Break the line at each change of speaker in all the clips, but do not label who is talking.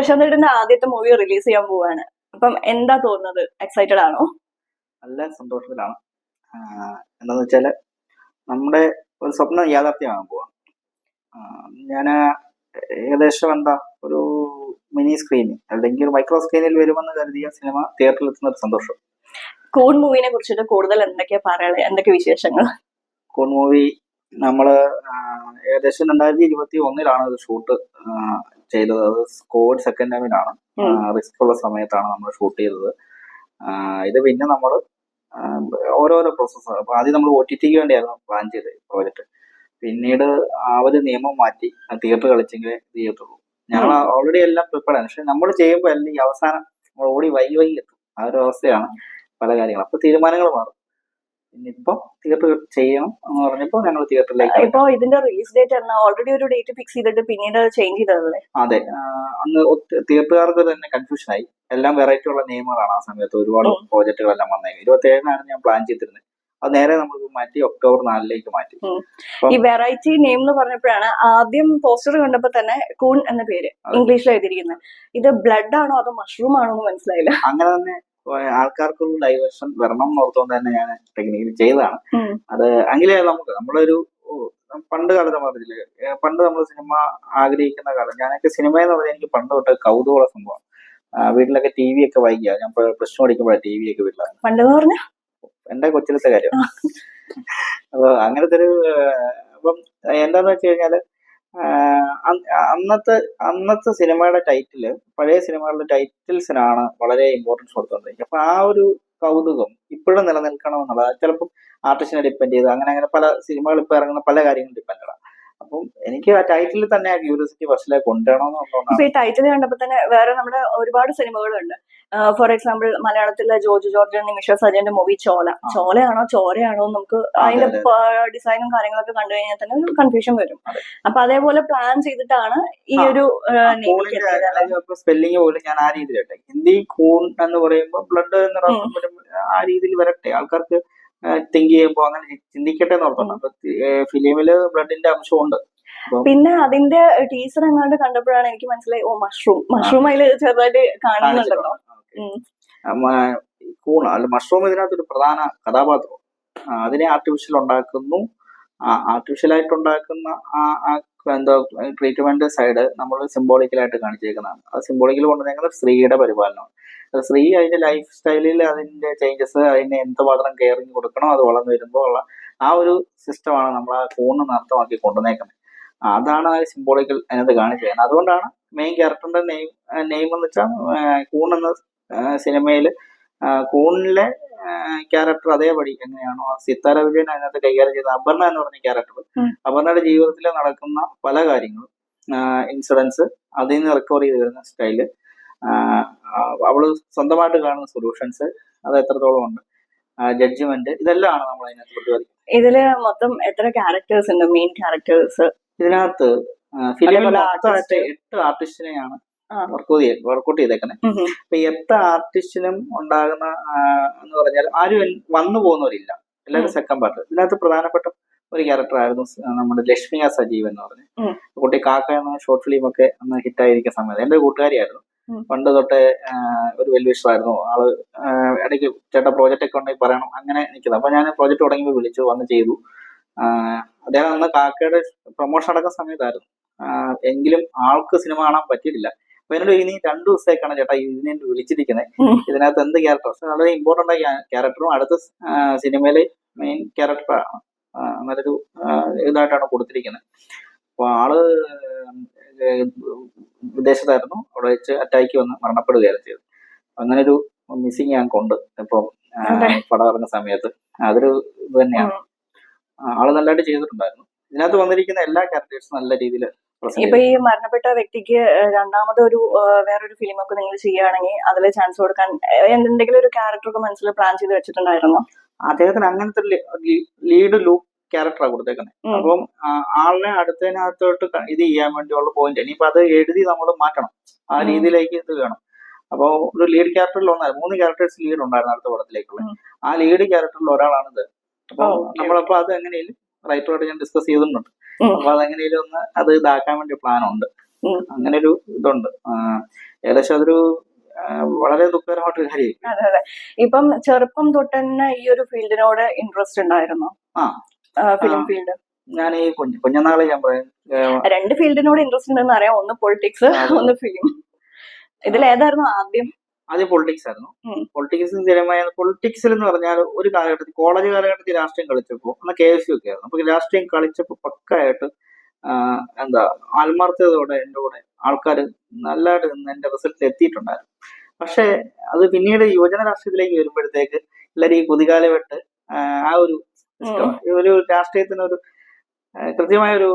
പ്രശാന്ത് ഏട്ടന്റെ ആദ്യത്തെ movie release ചെയ്യാൻ പോവാണ്. അപ്പം എന്താ തോന്നുന്നത്? എക്സൈറ്റഡ് ആണോ?
നല്ല സന്തോഷത്തിലാണ്. എന്താന്ന് വെച്ചാൽ നമ്മുടെ ഒരു സ്വപ്നം യാഥാർത്ഥ്യമാകാൻ പോവാണ്. ഞാൻ ഏകദേശം എന്താ ഒരു മിനി സ്ക്രീനിൽ അല്ലെങ്കിൽ ഒരു മൈക്രോ സ്ക്രീനിൽ വരുമെന്ന് കരുതിയ സിനിമ തിയേറ്ററിൽ എത്തുന്ന ഒരു സന്തോഷം.
കോൺ മൂവിനെ കുറിച്ചിട്ട് കൂടുതൽ എന്തൊക്കെയാ പറയാനുള്ളത്? എന്തൊക്കെ വിശേഷങ്ങൾ?
കോൺ മൂവി നമ്മൾ ആഹ് ഏകദേശം രണ്ടായിരത്തി ഇരുപത്തി ഒന്നിലാണ് ഇത് ഷൂട്ട് ചെയ്തത്. അത് കോവിഡ് സെക്കൻഡ് ടൈമിലാണ്. റിസ്ക് ഉള്ള സമയത്താണ് നമ്മൾ ഷൂട്ട് ചെയ്തത്. ഇത് പിന്നെ നമ്മൾ ഓരോരോ പ്രോസസ്സ് അപ്പൊ ആദ്യം നമ്മൾ ഒ ടി ടിക്ക് വേണ്ടിയായിരുന്നു പ്ലാൻ ചെയ്തത് പ്രോജക്റ്റ് പിന്നീട് അവർ നിയമം മാറ്റി തിയേറ്റർ കളിച്ചെങ്കിലേ ചെയ്യത്തുള്ളൂ ഞങ്ങൾ ഓൾറെഡി എല്ലാം പ്രിപ്പയർ ആണ്. പക്ഷെ നമ്മൾ ചെയ്യുമ്പോൾ അല്ലെങ്കിൽ അവസാനം ഓടി വൈ വൈ എത്തും. ആ ഒരു അവസ്ഥയാണ് പല കാര്യങ്ങളും. അപ്പൊ തീരുമാനങ്ങൾ മാറും. ഇന്നിപ്പം തിയേറ്റർ ചെയ്യണം എന്ന് പറഞ്ഞപ്പോ ഞങ്ങൾ തിയേറ്ററിലേക്ക്
ഇപ്പൊ ഇതിന്റെ റിലീസ് ഡേറ്റ് ആണ് ഓൾറെഡി ഒരു ഡേറ്റ് ഫിക്സ് ചെയ്തിട്ട് പിന്നീട് ചേഞ്ച് ചെയ്തതല്ലേ?
അതെ. അന്ന് തിയേറ്ററുകാർക്ക് തന്നെ കൺഫ്യൂഷൻ ആയി. എല്ലാം വെറൈറ്റി ഉള്ള നിയമങ്ങളാണ് ആ സമയത്ത് ഒരുപാട്
പ്രോജക്ടുകൾ
പ്രോജക്റ്റുകളെല്ലാം വന്നേ ഇരുപത്തി ഏഴിനാണ് ഞാൻ പ്ലാൻ ചെയ്തിരുന്നത് അത് നേരെ നമ്മൾ മാറ്റി ഒക്ടോബർ നാലിലേക്ക് മാറ്റി.
ഈ വെറൈറ്റി നെയിം എന്ന് പറഞ്ഞപ്പോഴാണ് ആദ്യം പോസ്റ്റർ കണ്ടപ്പോ തന്നെ കൂൺ എന്ന പേര് ഇംഗ്ലീഷിൽ എഴുതിയിരിക്കുന്നത്. ഇത് ബ്ലഡ് ആണോ അതോ മഷ്റൂം ആണോ എന്ന് മനസ്സിലായില്ല.
അങ്ങനെ തന്നെ ആൾക്കാർക്കൊരു ഡൈവേർഷൻ വരണം എന്നോർത്തുകൊണ്ട് തന്നെ ഞാൻ ടെക്നിക്കലി ചെയ്തതാണ്. അത് എങ്കിലേ നമുക്ക് നമ്മളൊരു പണ്ട് കാലത്ത് പറഞ്ഞില്ലേ പണ്ട് നമ്മൾ സിനിമ ആഗ്രഹിക്കുന്ന കാലം. ഞാനൊക്കെ സിനിമ എന്ന് പറഞ്ഞാൽ എനിക്ക് പണ്ട് തൊട്ട് കൗതുകമുള്ള സംഭവം വീട്ടിലൊക്കെ ടി വി ഒക്കെ വായിക്കുക ഞാൻ പ്ലസ് ടു പഠിക്കുമ്പോഴാണ് ടി വി ഒക്കെ വീട്ടിലാണ്
പണ്ടെന്ന് പറഞ്ഞ?
എന്റെ കൊച്ചിലത്തെ കാര്യം. അപ്പൊ അങ്ങനത്തെ ഒരു അപ്പം എന്താന്ന് വെച്ച് കഴിഞ്ഞാൽ അന്നത്തെ അന്നത്തെ സിനിമയുടെ ടൈറ്റിൽ പഴയ സിനിമകളുടെ ടൈറ്റിൽസിനാണ് വളരെ ഇമ്പോർട്ടൻസ് കൊടുത്തോണ്ടിരിക്കുന്നത്. അപ്പൊ ആ ഒരു കൗതുകം ഇപ്പോഴും നിലനിൽക്കണമെന്നുള്ളത് ചിലപ്പോൾ ആർട്ടിസ്റ്റിനെ ഡിപ്പെൻഡ് ചെയ്ത് അങ്ങനെ അങ്ങനെ പല സിനിമകൾ ഇപ്പൊ ഇറങ്ങുന്ന പല കാര്യങ്ങളും ഡിപ്പെൻഡ് ആണ്. അപ്പം എനിക്ക് ആ ടൈറ്റിൽ തന്നെ ആ ക്യൂരിയോസിറ്റി ഫസ്റ്റിലേക്ക് കൊണ്ടുവരണമെന്നുള്ളതാണ്
ഈ ടൈറ്റിൽ കണ്ടപ്പോ തന്നെ വേറെ നമ്മുടെ ഒരുപാട് സിനിമകളുണ്ട്. ഫോർ എക്സാമ്പിൾ മലയാളത്തിലെ ജോർജ് ജോർജ് നിമിഷ സജന്റെ മൂവി ചോല. ചോലയാണോ ചോരയാണോ നമുക്ക് അതിന്റെ ഡിസൈനും കാര്യങ്ങളൊക്കെ കണ്ടു കഴിഞ്ഞാൽ തന്നെ ഒരു കൺഫ്യൂഷൻ വരും. അപ്പൊ അതേപോലെ പ്ലാൻ ചെയ്തിട്ടാണ് ഈ ഒരു
സ്പെല്ലിംഗ് പോലും ഞാൻ ആ രീതിയിലട്ടെ ഹിന്ദി കൂൺ എന്ന് പറയുമ്പോൾ ബ്ലഡ് എന്ന ആ രീതിയിൽ വരട്ടെ. ആൾക്കാർക്ക് തിങ്ക് ചെയ്യുമ്പോൾ അങ്ങനെ ചിന്തിക്കട്ടെ എന്ന് ഓർത്തുണ്ട്. അപ്പൊ ഫിലിമിൽ ബ്ലഡിന്റെ അംശമുണ്ട്
പിന്നെ അതിന്റെ ടീച്ചർ എങ്ങാണ്ട് കണ്ടപ്പോഴാണ് എനിക്ക് മനസ്സിലായി ഓ മഷ്റൂം മഷ്റൂം അതിൽ ചെറുതായിട്ട് കാണുന്നുണ്ടല്ലോ.
കൂൺ അല്ല മഷ്റൂം ഇതിനകത്ത് ഒരു പ്രധാന കഥാപാത്രം. അതിനെ ആർട്ടിഫിഷ്യൽ ഉണ്ടാക്കുന്നു. ഉണ്ടാക്കുന്ന ആ ആ എന്താ ട്രീറ്റ്മെന്റ് സൈഡ് നമ്മൾ സിംബോളിക്കലായിട്ട് കാണിച്ചേക്കുന്നതാണ്. അത് സിംബോളിക്കൽ കൊണ്ടുവന്നേക്കുന്നത് സ്ത്രീയുടെ പരിപാലനമാണ്. സ്ത്രീ അതിന്റെ ലൈഫ് സ്റ്റൈലിൽ അതിന്റെ ചേഞ്ചസ് അതിനെ എന്തുമാത്രം കെയറിങ് കൊടുക്കണോ അത് വളർന്നു വരുമ്പോൾ ഉള്ള ആ ഒരു സിസ്റ്റമാണ് നമ്മൾ ആ ഫോണിന് നർത്തമാക്കി കൊണ്ടുവന്നേക്കുന്നത്. അതാണ് ആ സിംബോളിക്കൽ അതിനകത്ത് കാണിച്ചേക്കുന്നത്. അതുകൊണ്ടാണ് മെയിൻ ക്യാരക്ടറിന്റെ നെയിം നെയിം എന്ന് വെച്ചാൽ കൂൺ എന്ന സിനിമയിൽ കൂണിലെ ക്യാരക്ടർ അതേപടി എങ്ങനെയാണോ ആ സിത്താര വിജയൻ അതിനകത്ത് കൈകാര്യം ചെയ്ത അപർണ എന്ന് പറഞ്ഞ ക്യാരക്ടർ. അപർണയുടെ ജീവിതത്തിൽ നടക്കുന്ന പല കാര്യങ്ങളും ഇൻസിഡൻസ് അതിൽ നിന്ന് റിക്കവർ ചെയ്ത് വരുന്ന സ്റ്റൈൽ അവൾ സ്വന്തമായിട്ട് കാണുന്ന സൊല്യൂഷൻസ് അത് എത്രത്തോളം ഉണ്ട് ജഡ്ജ്മെന്റ് ഇതെല്ലാമാണ് നമ്മൾ അതിനകത്ത് പ്രതിപാദിക്കുന്നത്
ഇതിൽ മൊത്തം എത്ര ക്യാരക്ടേഴ്സ് ഉണ്ട് മെയിൻ ക്യാരക്ടേഴ്സ്
ഇതിനകത്ത് ഫിലിമിൽ എട്ട് ആർട്ടിസ്റ്റിനെയാണ്. വർക്കൗട്ട് വർക്കൗട്ട് ചെയ്തേക്കുന്നത് അപ്പൊ എത്ര ആർട്ടിസ്റ്റിനും ഉണ്ടാകുന്ന എന്ന് പറഞ്ഞാൽ ആരും വന്നു പോകുന്നവരില്ല. എല്ലാവരും. സെക്കൻഡ് പാർട്ട് ഇതിനകത്ത് പ്രധാനപ്പെട്ട ഒരു ക്യാരക്ടർ ആയിരുന്നു സ് നമ്മുടെ ലക്ഷ്മിയ സജീവ് എന്ന് പറഞ്ഞ്. കുട്ടി കാക്ക എന്ന ഷോർട്ട് ഫിലിം ഒക്കെ അന്ന് ഹിറ്റായിരിക്കുന്ന സമയത്ത് എന്റെ ഒരു കൂട്ടുകാരിയായിരുന്നു പണ്ട് തൊട്ടേ ഒരു വെൽവിഷറായിരുന്നു ആൾ ഇടയ്ക്ക് ചേട്ടാ പ്രോജക്റ്റ് ഒക്കെ ഉണ്ടെങ്കിൽ പറയണം. അങ്ങനെ നിൽക്കുന്നത് അപ്പൊ ഞാൻ പ്രോജക്റ്റ് തുടങ്ങിയപ്പോൾ വിളിച്ചു വന്ന് ചെയ്തു. അദ്ദേഹം അന്ന് കാക്കയുടെ പ്രൊമോഷൻ അടക്കുന്ന സമയത്തായിരുന്നു. എങ്കിലും ആൾക്ക് സിനിമ കാണാൻ പറ്റിയിട്ടില്ല. അപ്പൊ എന്നോട് ഇനി രണ്ടു ദിവസത്തേക്കാണ് ചേട്ടാ ഇതിനെ വിളിച്ചിരിക്കുന്നത് ഇതിനകത്ത് എന്ത് ക്യാരക്ടർ വളരെ ഇമ്പോർട്ടന്റ് ആയ ക്യാരക്ടറും അടുത്ത സിനിമയിലെ മെയിൻ ക്യാരക്ടറാണ് നല്ലൊരു ഇതായിട്ടാണ് കൊടുത്തിരിക്കുന്നത് അപ്പൊ ആൾ വിദേശത്തായിരുന്നു. അവിടെ വെച്ച് അറ്റാക്ക് വന്ന് മരണപ്പെടുകയായിരുന്നു ചെയ്തത്. അങ്ങനെ ഒരു മിസ്സിങ് കൊണ്ട് ഇപ്പം. പടം ഇറങ്ങുന്ന സമയത്ത്. അതൊരു ഇത് തന്നെയാണ്. ആൾ നല്ലതായിട്ട് ചെയ്തിട്ടുണ്ടായിരുന്നു. ഇതിനകത്ത് വന്നിരിക്കുന്ന എല്ലാ ക്യാരക്ടേഴ്സും നല്ല രീതിയിൽ
ഇപ്പൊ ഈ മരണപ്പെട്ട വ്യക്തിക്ക് രണ്ടാമത് ഒരു വേറൊരു ഫിലിം ഒക്കെ നിങ്ങൾ ചെയ്യുകയാണെങ്കിൽ അതിൽ ചാൻസ് കൊടുക്കാൻ എന്തെങ്കിലും ഒരു ക്യാരക്ടർ ഒക്കെ മനസ്സിൽ പ്ലാൻ ചെയ്ത് വെച്ചിട്ടുണ്ടായിരുന്നോ?
അദ്ദേഹത്തിന് അങ്ങനത്തെ ലീഡ് ലുക്ക് ക്യാരക്ടറാണ് കൊടുത്തേക്കുന്നത്. അപ്പം ആളിനെ അടുത്തതിനകത്തോട്ട് ഇത് ചെയ്യാൻ വേണ്ടിയുള്ള പോയിന്റ് ഇനിയിപ്പോ അത് എഴുതി നമ്മൾ മാറ്റണം. ആ രീതിയിലേക്ക് ഇത് വേണം. അപ്പോൾ ഒരു ലീഡ് ക്യാരക്ടറിൽ ഒന്നാണ് മൂന്ന് ക്യാരക്ടേഴ്സ് ലീഡ് ഉണ്ടായിരുന്നു അടുത്ത പടത്തിലേക്കുള്ള. ആ ലീഡ് ക്യാരക്ടറിൽ ഒരാളാണിത്. അപ്പൊ
ഓ, okay,
നമ്മളപ്പോ അത് എങ്ങനെയും റൈറ്ററോട് ഞാൻ ഡിസ്കസ് ചെയ്തിട്ടുണ്ട്. അപ്പൊ അതെങ്ങനെയും ഒന്ന് അത് ഇതാക്കാൻ വേണ്ടി പ്ലാൻ ഉണ്ട് അങ്ങനെ ഒരു ഇതുണ്ട് ഏകദേശം അതൊരു വളരെ ദുഃഖകരമായിട്ടൊരു കാര്യം
അതെ അതെ. ഇപ്പം ചെറുപ്പം തൊട്ട് തന്നെ ഈ ഒരു ഫീൽഡിനോട് ഇൻട്രസ്റ്റ് ഉണ്ടായിരുന്നു?
ആ.
ഫിലിം ഫീൽഡ്
ഞാൻ ഈ കുഞ്ഞു കുഞ്ഞനാളെ ഞാൻ പറയാം.
രണ്ട് ഫീൽഡിനോട് ഇൻട്രസ്റ്റ് ഉണ്ടെന്ന് അറിയാം. ഒന്ന് പൊളിറ്റിക്സ് ഒന്ന് ഫിലിം ഇതിൽ ഏതായിരുന്നു ആദ്യം?
ആദ്യം പൊളിറ്റിക്സ് ആയിരുന്നു. പൊളിറ്റിക്സ് സ്ഥിരമായ പൊളിറ്റിക്സിൽ എന്ന് പറഞ്ഞാൽ ഒരു കാലഘട്ടത്തിൽ കോളേജ് കാലഘട്ടത്തിൽ രാഷ്ട്രീയം കളിച്ചപ്പോൾ അന്ന് കെ എസ് യു ഒക്കെ ആയിരുന്നു. അപ്പൊ രാഷ്ട്രീയം കളിച്ചപ്പോൾ പക്കായിട്ട് എന്താ ആത്മാർത്ഥതയോടെ എന്റെ കൂടെ ആൾക്കാർ നല്ലതായിട്ട് നിന്ന് എന്റെ റിസൾട്ടിൽ എത്തിയിട്ടുണ്ടായിരുന്നു. പക്ഷേ അത് പിന്നീട് യുവജന രാഷ്ട്രീയത്തിലേക്ക് വരുമ്പോഴത്തേക്ക് എല്ലാവരും ഈ കുതികാലപ്പെട്ട് ആ, ആ ഒരു ഒരു രാഷ്ട്രീയത്തിന് ഒരു ആ, കൃത്യമായ ഒരു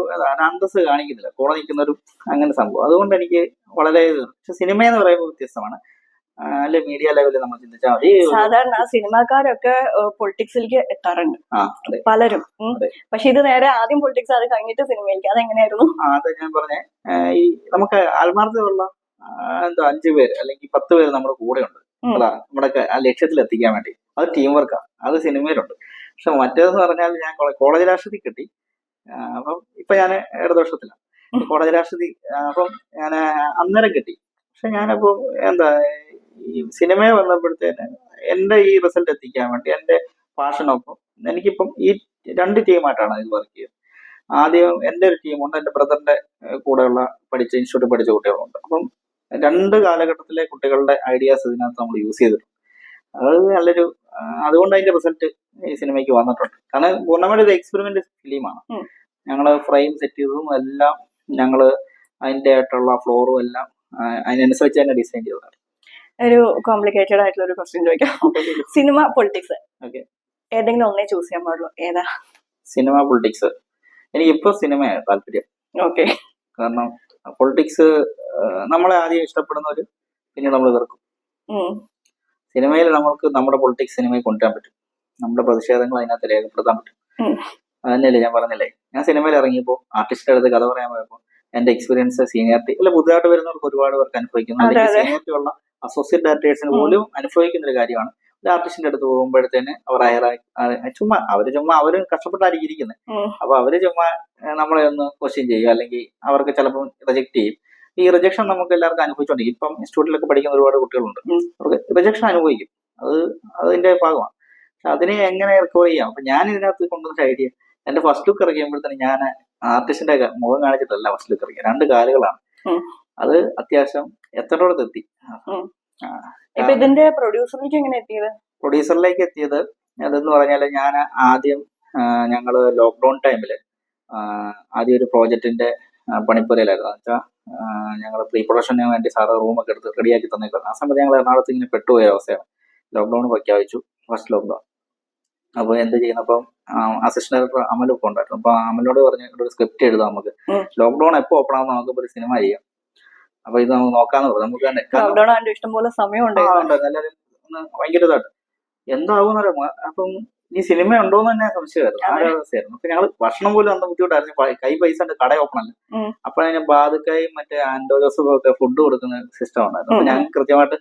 അന്തസ് കാണിക്കുന്നില്ല. കൂടെ നിൽക്കുന്ന ഒരു അങ്ങനെ സംഭവം. അതുകൊണ്ട് എനിക്ക് വളരെ പക്ഷെ സിനിമ എന്ന് പറയുമ്പോൾ വ്യത്യസ്തമാണ്. അല്ലെ മീഡിയ ലെവലിൽ നമ്മൾ ചിന്തിച്ചാൽ മതി.
സാധാരണ സിനിമാക്കാരൊക്കെ പൊളിറ്റിക്സിലേക്ക് എത്താറുണ്ട്. പലരും. പക്ഷെ ഇത് നേരെ ആദ്യം പൊളിറ്റിക്സ് അത് കഴിഞ്ഞിട്ട് സിനിമയിലേക്ക്. അതെങ്ങനെയായിരുന്നു?
അത് ഞാൻ പറഞ്ഞേ. ഈ നമുക്ക് ആത്മാർത്ഥമുള്ള എന്താ അഞ്ചു പേര് അല്ലെങ്കിൽ പത്ത് പേര് നമ്മുടെ കൂടെ ഉണ്ട്. അതാ നമ്മുടെ ആ ലക്ഷ്യത്തിൽ എത്തിക്കാൻ വേണ്ടി. അത് ടീം വർക്കാണ് അത് സിനിമയിലുണ്ട്. പക്ഷെ മറ്റേതെന്ന് പറഞ്ഞാൽ ഞാൻ കോളേജ് രാഷ്ട്രത്തിൽ കിട്ടി. അപ്പം ഇപ്പൊ ഞാൻ ഇടതുപക്ഷത്തിലാണ്. കോളേജ് രാഷ്ട്രത്തിൽ അപ്പം ഞാൻ അന്നേരം കിട്ടി. പക്ഷെ ഞാനപ്പോ എന്താ ഈ സിനിമ വന്നപ്പോഴത്തേന് എന്റെ ഈ റിസൾട്ട് എത്തിക്കാൻ വേണ്ടി എന്റെ പാഷനൊപ്പം എനിക്കിപ്പം ഈ രണ്ട് ടീമായിട്ടാണ് ഇത് വർക്ക് ചെയ്യുന്നത്. ആദ്യം എന്റെ ഒരു ടീമുണ്ട് എന്റെ ബ്രദറിന്റെ കൂടെയുള്ള പഠിച്ച ഇൻസ്റ്റിറ്റ്യൂട്ടിൽ പഠിച്ച കുട്ടികളുണ്ട്. അപ്പം രണ്ട് കാലഘട്ടത്തിലെ കുട്ടികളുടെ ഐഡിയാസ് ഇതിനകത്ത് നമ്മൾ യൂസ് ചെയ്തിട്ടുണ്ട്. അത് നല്ലൊരു അതുകൊണ്ട് അതിന്റെ റിസൾട്ട് ഈ സിനിമയ്ക്ക് വന്നിട്ടുണ്ട്. കാരണം പൂർണമായിട്ട് ഇത് എക്സ്പെരിമെന്റ് ഫിലിമാണ്. ഞങ്ങൾ ഫ്രെയിം സെറ്റ് ചെയ്തതും എല്ലാം ഞങ്ങൾ അതിന്റെ ആയിട്ടുള്ള ഫ്ലോറും എല്ലാം അതിനനുസരിച്ച് തന്നെ ഡിസൈൻ ചെയ്തതാണ്.
ഒരു കോംപ്ലിക്കേറ്റഡ് ആയിട്ടുള്ള ഒരു ക്വസ്റ്റ്യൻ ചോദിക്കാം. Cinema politics. ഏതെങ്കിലും ഒന്നേ ചൂസ് ചെയ്യാൻ പാടുള്ളൂ. ഏതാ?
സിനിമ പൊളിറ്റിക്സ് എനിക്ക് ഇപ്പൊ സിനിമയാണ് താല്പര്യം.
ഓക്കെ
കാരണം പൊളിറ്റിക്സ് നമ്മളെ ആദ്യം ഇഷ്ടപ്പെടുന്ന ഒരു പിന്നെ നമ്മൾ വെറുക്കും സിനിമയിൽ നമ്മൾക്ക് നമ്മുടെ പൊളിറ്റിക്സ് സിനിമയിൽ കൊണ്ടുവരാൻ പറ്റും. നമ്മുടെ പ്രതിഷേധങ്ങൾ അതിനകത്ത് രേഖപ്പെടുത്താൻ പറ്റും. അതന്നെയല്ലേ ഞാൻ പറഞ്ഞില്ലേ? ഞാൻ സിനിമയിൽ ഇറങ്ങിയപ്പോൾ ആർട്ടിസ്റ്റിന്റെ അടുത്ത് കഥ പറയാൻ പോയപ്പോൾ എന്റെ എക്സ്പീരിയൻസ് സീനിയറിറ്റി അല്ല പുതുതായിട്ട് വരുന്നവർക്ക് ഒരുപാട് പേർക്ക് അനുഭവിക്കുന്നു. സീനിയറിറ്റി ഉള്ള അസോസിയേറ്റ് ഡയറക്ടേഴ്സിന് പോലും അനുഭവിക്കുന്ന ഒരു കാര്യമാണ്. ഒരു ആർട്ടിസ്റ്റിന്റെ അടുത്ത് പോകുമ്പോഴത്തേന് അവർ അയറായി ചുമ്മാ അവർ ചുമ്മാ അവർ കഷ്ടപ്പെട്ടായിരിക്കും ഇരിക്കുന്നത് അപ്പൊ അവർ ചുമ്മാ നമ്മളെ ഒന്ന് ക്വസ്റ്റ്യൻ ചെയ്യും അല്ലെങ്കിൽ അവർക്ക് ചിലപ്പോൾ റിജക്ട് ചെയ്യും. ഈ റിജക്ഷൻ നമുക്ക് എല്ലാവർക്കും അനുഭവിച്ചുകൊണ്ട് ഇപ്പം ഇൻസ്റ്റിറ്റ്യൂട്ടിലൊക്കെ പഠിക്കുന്ന ഒരുപാട് കുട്ടികളുണ്ട്. അവർക്ക് റിജക്ഷൻ അനുഭവിക്കും. അത് അതിന്റെ ഭാഗമാണ്. പക്ഷെ അതിനെ എങ്ങനെ റിക്കവർ ചെയ്യാം? അപ്പൊ ഞാൻ ഇതിനകത്ത് കൊണ്ടുവന്ന ഐഡിയ എന്റെ ഫസ്റ്റ് ലുക്ക് ഇറങ്ങിയപ്പോഴത്തേന് ഞാൻ ആർട്ടിസ്റ്റിന്റെ മുഖം കാണിച്ചിട്ടല്ല ഫസ്റ്റ് ലുക്ക് ഇറങ്ങിയത്. രണ്ട് കാലുകളാണ്. അത് അത്യാവശ്യം എത്തേണ്ടോടത്ത് എത്തി
ഇപ്പൊ ഇതിന്റെ പ്രൊഡ്യൂസറിലേക്ക് എങ്ങനെ എത്തിയത്?
പ്രൊഡ്യൂസറിലേക്ക് എത്തിയത് അതെന്ന് പറഞ്ഞാൽ ഞാൻ ആദ്യം ഞങ്ങൾ ഞങ്ങൾ ലോക്ക്ഡൌൺ ടൈമിൽ ആദ്യം ഒരു പ്രോജക്റ്റിന്റെ പണിപ്പുരയിലായിരുന്നു. വെച്ചാൽ ഞങ്ങൾ പ്രീ പ്രൊഡക്ഷന് വേണ്ടി സാറ് റൂമൊക്കെ എടുത്ത് റെഡിയാക്കി തന്നേക്കുന്നത് ആ സമയത്ത് ഞങ്ങൾ എറണാകുളത്ത് ഇങ്ങനെ പെട്ടുപോയ അവസ്ഥയാണ്. ലോക്ക്ഡൌൺ പ്രഖ്യാപിച്ചു ഫസ്റ്റ് ലോക്ക്ഡൌൺ. അപ്പോൾ എന്ത് ചെയ്യുന്നപ്പം അസിസ്റ്റന്റ് ഡയറക്ടർ അമലൊക്കെ ഉണ്ടായിരുന്നു. അപ്പൊ അമലിനോട് പറഞ്ഞു ഒരു സ്ക്രിപ്റ്റ് എഴുതാം നമുക്ക്.
ലോക്ക്ഡൗൺ
ലോക്ക്ഡൌൺ എപ്പോൾ ഓപ്പൺ ആകുമ്പോൾ നമുക്ക് ഒരു സിനിമ ചെയ്യാം. അപ്പൊ ഇത് നമുക്ക് നോക്കാന്ന് പറഞ്ഞു. നമുക്ക്
ലോക്ക്ഡൌൺ ഇഷ്ടംപോലെ സമയം
ആ,
ഉണ്ടായിരുന്നു
ഉണ്ട്. എല്ലാവരും ഒന്ന് ഭയങ്കര ഇതായിട്ട്. എന്താവും അപ്പം ഈ സിനിമ ഉണ്ടോന്ന് തന്നെ സംശയമായിരുന്നു. ആ ഒരു അവസ്ഥയായിരുന്നു. അപ്പൊ ഞങ്ങൾ ഭക്ഷണം പോലും അന്ന് ബുദ്ധിമുട്ടായിരുന്നു. കൈ പൈസ ഉണ്ട് കട ഓപ്പൺ അല്ല?
ഉം.
അപ്പൊ അതിന് ബാധക്കായും മറ്റേ ആൻഡോ ജോസഫും ഒക്കെ ഫുഡ് കൊടുക്കുന്ന സിസ്റ്റം ഉണ്ടായിരുന്നു. അപ്പൊ. ഞാൻ കൃത്യമായിട്ട്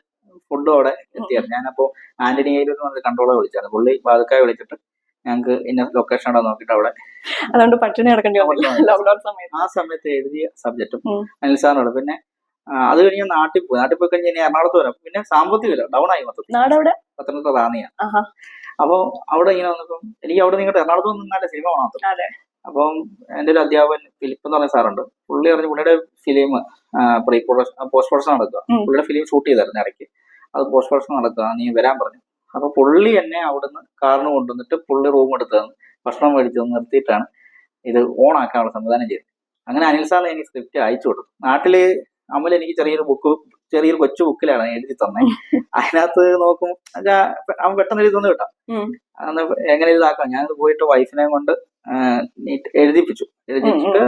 ഫുഡ് അവിടെ എത്തിയായിരുന്നു. ഞാനപ്പോ ആന്റണി എന്ന് പറഞ്ഞ കൺട്രോളെ വിളിച്ചായിരുന്നു. പുള്ളി ബാധക്കായ വിളിച്ചിട്ട് ഞങ്ങൾക്ക് ഇന്ന ലൊക്കേഷൻ ഉണ്ടോ നോക്കിട്ട് അവിടെ
അതുകൊണ്ട് പട്ടിണി ലോക്ക്ഡൌൺ സമയത്ത്.
ആ സമയത്ത് എഴുതിയ സബ്ജക്റ്റും അനിൽ സാറിനോട് പിന്നെ അത് കഴിഞ്ഞ് നാട്ടിൽ പോയി. നാട്ടിൽ പോയി കഴിഞ്ഞ് ഇനി എറണാകുളത്ത് വരാം. പിന്നെ സാമ്പത്തികമില്ല ഡൗൺ ആയി
നാടവിടെ?
പത്തനംതിട്ട റാന്നിയാണ്
അപ്പൊ
അപ്പോൾ അവിടെ ഇങ്ങനെ വന്നപ്പം എനിക്ക് അവിടെ നിങ്ങളുടെ എറണാകുളത്ത് നിന്നാലേ സിനിമ കാണാത്ത. അപ്പം എന്റെ ഒരു അധ്യാപകൻ ഫിലിപ്പ് എന്ന് പറഞ്ഞ സാറുണ്ട്. പുള്ളി പറഞ്ഞു പുള്ളിയുടെ film pre production post production നടക്കുക. പുള്ളിയുടെ ഫിലിം ഷൂട്ട് ചെയ്തായിരുന്നു ഇടയ്ക്ക്. അത് പോസ്റ്റ് പ്രൊഡക്ഷൻ നടക്കുക. നീ വരാൻ പറഞ്ഞു. അപ്പൊ പുള്ളി എന്നെ അവിടുന്ന് കാറിന് കൊണ്ടുവന്നിട്ട് പുള്ളി റൂം എടുത്ത് തന്നു. ഭക്ഷണം മേടിച്ചു തന്ന്. നിർത്തിയിട്ടാണ് ഇത് ഓൺ ആക്കാനുള്ള സംവിധാനം ചെയ്തത്. അങ്ങനെ അനിൽ സാറിന് എനിക്ക് സ്ക്രിപ്റ്റ് അയച്ചു കൊടുത്തു. നാട്ടിൽ അമൽ എനിക്ക് ചെറിയൊരു ബുക്ക് ചെറിയൊരു കൊച്ചു ബുക്കിലാണ് എഴുതി തന്നെ. അതിനകത്ത് നോക്കും അവൻ പെട്ടെന്ന് എഴുതി തന്നു കേട്ടോ. അന്ന് എങ്ങനെ ഇതാക്കാം? ഞാൻ പോയിട്ട് വൈഫിനെ കൊണ്ട് എഴുതിപ്പിച്ചു. എഴുതിപ്പിച്ചിട്ട്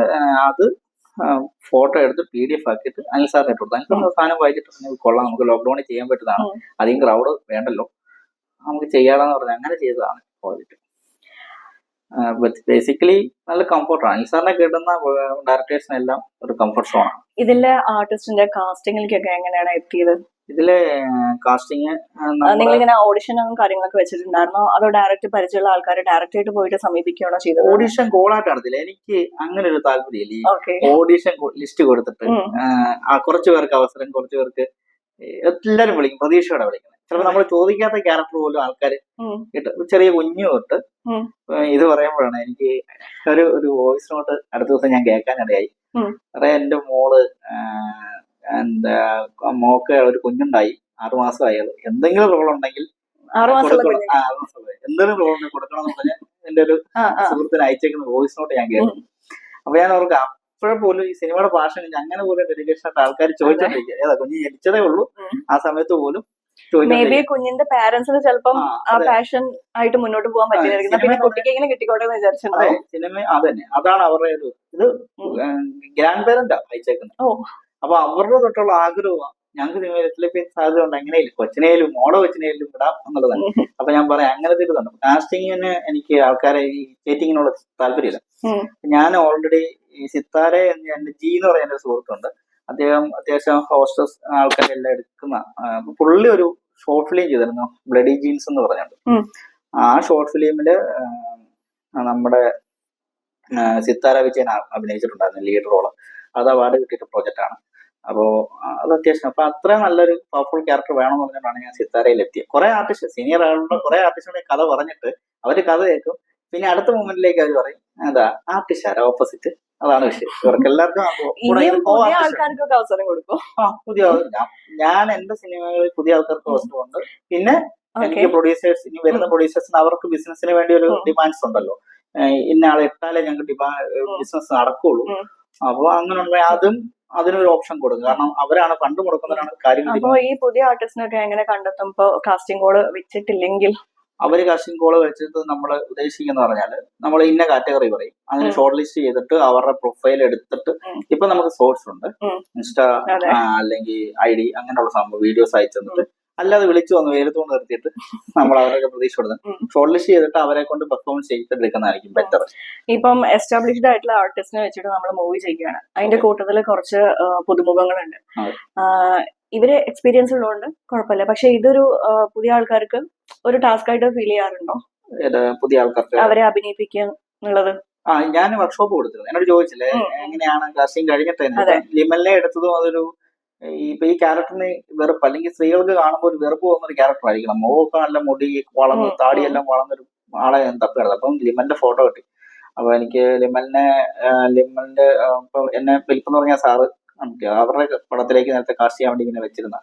അത് ഫോട്ടോ എടുത്ത് പി ഡി എഫ് ആക്കിയിട്ട് അനിൽ സാറിന് ഇട്ടു കൊടുത്തു. അനിൽ സാറിന് സാധനം വായിച്ചിട്ട് പറഞ്ഞു, "ഇത് കൊള്ളാം നമുക്ക് ലോക്ക്ഡൌണിൽ ചെയ്യാൻ പറ്റുന്നതാണ്. അധികം ക്രൗഡ് വേണ്ടല്ലോ. നമുക്ക് ചെയ്യാമെന്ന് പറഞ്ഞു. അങ്ങനെ ചെയ്തതാണ്. പ്രോജക്റ്റ് ബേസിക്കലി നല്ല കംഫർട്ടാണ് അനിൽ സാറിനെ കിട്ടുന്ന ഡയറക്ടേഴ്സിനെല്ലാം ഒരു കംഫർട്ട് സോണാണ്
ഇതിലെ ആർട്ടിസ്റ്റിന്റെ കാസ്റ്റിംഗിലേക്കൊക്കെ എങ്ങനെയാണ് എത്തിയത്?
ഇതിലെ കാസ്റ്റിംഗ്
നിങ്ങൾ ഇങ്ങനെ ഓഡിഷനും കാര്യങ്ങളൊക്കെ വെച്ചിട്ടുണ്ടായിരുന്നോ? അതോ ഡയറക്റ്റ് പരിചയമുള്ള ആൾക്കാരെ ഡയറക്റ്റ് ആയിട്ട് പോയിട്ട് സമീപിക്കുകയാണോ ചെയ്തത്?
ഓഡിഷൻ കോളായിട്ട് നടത്തില്ല എനിക്ക് അങ്ങനെ ഒരു താല്പര്യമില്ല. ഓഡിഷൻ ലിസ്റ്റ് കൊടുത്തിട്ട് കുറച്ചു പേർക്ക് അവസരം കുറച്ചു പേർക്ക് എല്ലാരും വിളിക്കും പ്രതീക്ഷയോടെ വിളിക്കുന്നത് ചിലപ്പോൾ നമ്മൾ ചോദിക്കാത്ത ക്യാരക്ടർ പോലും ആൾക്കാർ. ചെറിയ കുഞ്ഞു തൊട്ട് ഇത് പറയുമ്പോഴാണ് എനിക്ക് ഒരു ഒരു വോയിസ് നോട്ട് അടുത്ത ദിവസം ഞാൻ കേൾക്കാനിടയായി.
ഉം.
എന്റെ എന്റെ മോൾ എന്താ മോക്ക് ഒരു കുഞ്ഞുണ്ടായി ആറുമാസമായത് എന്തെങ്കിലും റോൾ ഉണ്ടെങ്കിൽ എന്തെങ്കിലും റോൾ കൊടുക്കണം എന്ന് പറഞ്ഞാൽ എന്റെ ഒരു
ആ, ആ.
സുഹൃത്തിന് അയച്ചേക്കുന്ന വോയിസ് നോട്ട് ഞാൻ കേട്ടു. അപ്പൊ ഞാൻ അവർക്ക് അപ്പോഴെ പോലും ഈ സിനിമയുടെ ഭാഷ അങ്ങനെ പോലും ഡെഡിക്കേഷൻ ആയിട്ട് ആൾക്കാർ ചോദിച്ചോണ്ടിരിക്കുക. ഏതാ കുഞ്ഞ് ജനിച്ചതേ ഉള്ളൂ. ആ സമയത്ത് പോലും
മേ ബി കുഞ്ഞിന്റെ പാരന്റ്സിന് ചിലപ്പം
ആ,
പാഷൻ ആയിട്ട് മുന്നോട്ട് പോകാൻ പറ്റില്ലായിരിക്കും. പിന്നെ കുട്ടിക്ക് എങ്ങനെ കിട്ടിക്കോട്ടെ എന്ന് വിചാരിച്ചിട്ടുണ്ടാവും
സിനിമ അതന്നെ. അതാണ് അവരുടെ ഒരു ഇത്. ഗ്രാൻഡ് പേരന്റാ അയച്ചേക്കുന്നത്. അപ്പൊ അവരുടെ തൊട്ടുള്ള ആഗ്രഹമാണ് ഞങ്ങൾക്ക് സിനിമയിലെത്തിലേക്ക് സാധ്യത ഉണ്ട്. എങ്ങനെയില്ല കൊച്ചിനേലും മോളെ കൊച്ചിനേലും വിടാം എന്നുള്ളതാണ് അപ്പൊ ഞാൻ പറയാം അങ്ങനത്തെ കാസ്റ്റിംഗ് കാസ്റ്റിങ്ങിന് എനിക്ക് ആൾക്കാരെ ഈ ചേറ്റിങ്ങിനോട് താല്പര്യമില്ല. ഞാൻ ഓൾറെഡി ഈ സിത്താരെ എന്ന് എന്റെ ജി എന്ന് പറയുന്ന ഒരു സുഹൃത്തുണ്ട്. അദ്ദേഹം അത്യാവശ്യം ഹോസ്റ്റസ് ആൾക്കാരെല്ലാം എടുക്കുന്ന ഫുള്ളി പുള്ളി ഒരു ഷോർട്ട് ഫിലിം ചെയ്തിരുന്നു. ബ്ലഡി ജീൻസ് എന്ന് പറഞ്ഞിട്ട്. ആ ഷോർട്ട് ഫിലിമിൽ നമ്മുടെ സിത്താര വിജയൻ അഭിനയിച്ചിട്ടുണ്ടായിരുന്നു ലീഡ് റോൾ അത് അവാർഡ് കിട്ടിയിട്ട് പ്രോജക്റ്റ് ആണ്. അപ്പോ അത് അത്യാവശ്യം. അപ്പൊ അത്രയും നല്ലൊരു പവർഫുൾ ക്യാരക്ടർ വേണമെന്ന് പറഞ്ഞിട്ടാണ് ഞാൻ സിത്താരയിൽ എത്തിയത് കുറെ ആർട്ടിസ്റ്റ് സീനിയർ ആളുടെ കുറെ ആർട്ടിസ്റ്റുകളുടെ കഥ പറഞ്ഞിട്ട് അവർ കഥ കേൾക്കും. പിന്നെ അടുത്ത മൂമെന്റിലേക്ക് അവർ പറയും എന്താ ആർട്ടിസ്റ്റ് ആരാ? ഓപ്പോസിറ്റ് അതാണ് വിഷയം. ഇവർക്ക് എല്ലാവർക്കും
ആൾക്കാർക്കൊക്കെ അവസരം കൊടുക്കും.
പുതിയ ഞാൻ- എന്റെ സിനിമകളിൽ പുതിയ ആൾക്കാർക്ക് അവസരം ഉണ്ട്
പിന്നെ
എനിക്ക് പ്രൊഡ്യൂസേഴ്സ് ഇനി വരുന്ന പ്രൊഡ്യൂസേഴ്സിന് അവർക്ക് ബിസിനസിന് വേണ്ടി ഒരു ഡിമാൻഡ്സ് ഉണ്ടല്ലോ. ഇന്ന ആളെ ഇട്ടാലേ ഞങ്ങൾക്ക്
ഉം.
ബിസിനസ് നടക്കുള്ളൂ.
ഉം.
അപ്പൊ അങ്ങനെ ഉണ്ടെങ്കിൽ അതും അതിനൊരു ഓപ്ഷൻ കൊടുക്കും. കാരണം അവരാണ് ഫണ്ട് മുടക്കുന്നവരാണ് കാര്യങ്ങൾ
അപ്പോൾ ഈ പുതിയ ആർട്ടിസ്റ്റിനൊക്കെ എങ്ങനെ കണ്ടെത്തും? ഇപ്പൊ കാസ്റ്റിംഗ് കോഡ് വെച്ചിട്ടില്ലെങ്കിൽ
അവർ കാസ്റ്റിംഗ് കോൾ വെച്ചിട്ട് നമ്മൾ ഉദ്ദേശിക്കുന്ന പറഞ്ഞാൽ നമ്മൾ ഇന്ന കാറ്റഗറി പറയും
അങ്ങനെ
ഷോർട്ട് ലിസ്റ്റ് ചെയ്തിട്ട് അവരുടെ പ്രൊഫൈൽ എടുത്തിട്ട്. ഇപ്പൊ നമുക്ക് സോഴ്സ് ഉണ്ട്. ഇൻസ്റ്റാ. അല്ലെങ്കിൽ ഐ ഡി അങ്ങനെയുള്ള സംഭവം വീഡിയോസ് അയച്ചു തന്നിട്ട് അല്ലാതെ വിളിച്ചു വന്ന് വെയിലത്തുകൊണ്ട് നിർത്തിയിട്ട് നമ്മൾ അവരൊക്കെ പ്രതീക്ഷ കൊടുക്കുന്നത്
ഉം.
ഷോർട്ട് ലിസ്റ്റ് ചെയ്തിട്ട് അവരെ കൊണ്ട് പെർഫോമൻസ് ചെയ്തെടുക്കുന്നതായിരിക്കും ബെറ്റർ
ഇപ്പം എസ്റ്റാബ്ലിഷ്ഡ് ആയിട്ടുള്ള ആർട്ടിസ്റ്റിനെ വെച്ചിട്ട് നമ്മൾ മൂവി ചെയ്യുകയാണ് അതിന്റെ കൂട്ടത്തിൽ കുറച്ച് പുതുമുഖങ്ങളുണ്ട്. ഇവരെ എക്സ്പീരിയൻസ് ഉള്ളതുകൊണ്ട് കുഴപ്പമില്ല. പക്ഷെ ഇതൊരു പുതിയ ആൾക്കാർക്ക് ഒരു ടാസ്ക് ആയിട്ട് ഫീൽ ചെയ്യാറുണ്ടോ?
പുതിയ ആൾക്കാർക്ക്?
അവരെ അഭിനയിപ്പിക്കുക എന്നുള്ളത്
ആ ഞാൻ വർക്ക്ഷോപ്പ് കൊടുത്തിരുന്നു. എന്നോട് ചോദിച്ചില്ലേ എങ്ങനെയാണ് കാസ്റ്റിംഗ് കഴിഞ്ഞിട്ട്. ലിമലിനെ എടുത്തതും അതൊരു ഇപ്പൊ ഈ ക്യാരക്ടറിന് വെറുപ്പ് അല്ലെങ്കിൽ സ്ത്രീകൾക്ക് കാണുമ്പോൾ ഒരു വെറുപ്പ് തോന്നുന്ന ഒരു ക്യാരക്ടർ ആയിരിക്കണം. മുഖമൊക്കെ നല്ല മുടി വളർന്ന് താടിയെല്ലാം വളർന്നൊരു ആളെ ഞാൻ കിടന്നത് അപ്പം ലിമലിന്റെ ഫോട്ടോ കിട്ടി. അപ്പൊ എനിക്ക് ലിമലിനെ ലിമലിന്റെ ഇപ്പൊ എന്നെ വിൽപ്പം എന്ന് പറഞ്ഞ സാറ് അവരുടെ പടത്തിലേക്ക് നേരത്തെ കാസ്റ്റ് ചെയ്യാൻ വേണ്ടി ഇങ്ങനെ വെച്ചിരുന്ന.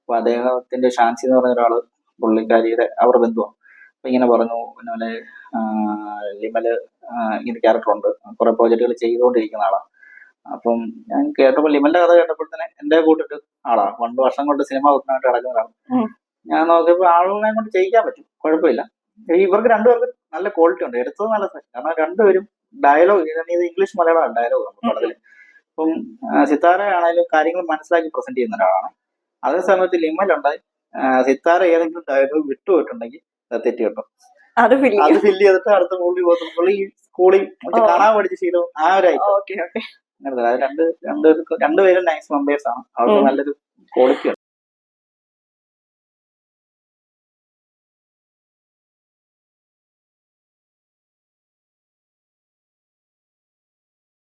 അപ്പൊ അദ്ദേഹത്തിന്റെ ഷാൻസി എന്ന് പറഞ്ഞ ഒരാൾ പുള്ളിക്കാരിയുടെ അവരുടെ ബന്ധുവാണ്. അപ്പൊ ഇങ്ങനെ പറഞ്ഞു പിന്നെ ലിമൽ ഇങ്ങനെ ക്യാരക്ടർ ഉണ്ട്. കുറെ പ്രോജക്റ്റുകൾ ചെയ്തുകൊണ്ടിരിക്കുന്ന ആളാണ് അപ്പം ഞാൻ കേട്ടപ്പോൾ ലിമന്റെ കഥ കേട്ടപ്പോൾ തന്നെ എന്റെ കൂട്ടിട്ട് ആളാ. പണ്ട് വർഷം കൊണ്ട് സിനിമ വെക്കാനായിട്ട്
കിടക്കുന്നതാണ്.
ഞാൻ നോക്കിയപ്പോൾ ആളുകളെ കൊണ്ട് ചെയ്യിക്കാൻ പറ്റും. കുഴപ്പമില്ല. ഇവർക്ക് രണ്ടുപേർക്കും നല്ല ക്വാളിറ്റി ഉണ്ട്. എടുത്തത് നല്ല. കാരണം രണ്ടുപേരും ഡയലോഗ് ഇത് ഇംഗ്ലീഷ് മലയാളമാണ് ഡയലോഗ് പടത്തിൽ അപ്പം സിത്താര ആണെങ്കിലും കാര്യങ്ങൾ മനസ്സിലാക്കി പ്രസന്റ് ചെയ്യുന്ന ഒരാളാണ്. അതേ സമയത്ത് ലിമലുണ്ട് ആ, സിത്താര ഏതെങ്കിലും ഡയലോഗ് വിട്ടുപോയിട്ടുണ്ടെങ്കിൽ അത് തെറ്റി കിട്ടും.
അത്
ഫില്ല് ചെയ്തിട്ട് അടുത്ത പുള്ളി പോകുന്നു പുള്ളി സ്കൂളിൽ. കാണാൻ പഠിച്ച ശീലവും ആ ഒരു അങ്ങനത്തെ രണ്ട് രണ്ട് രണ്ടുപേരും നൈസ് മെമ്പേഴ്സ് ആണ്. അവർക്ക് നല്ലൊരു ക്വാളിറ്റി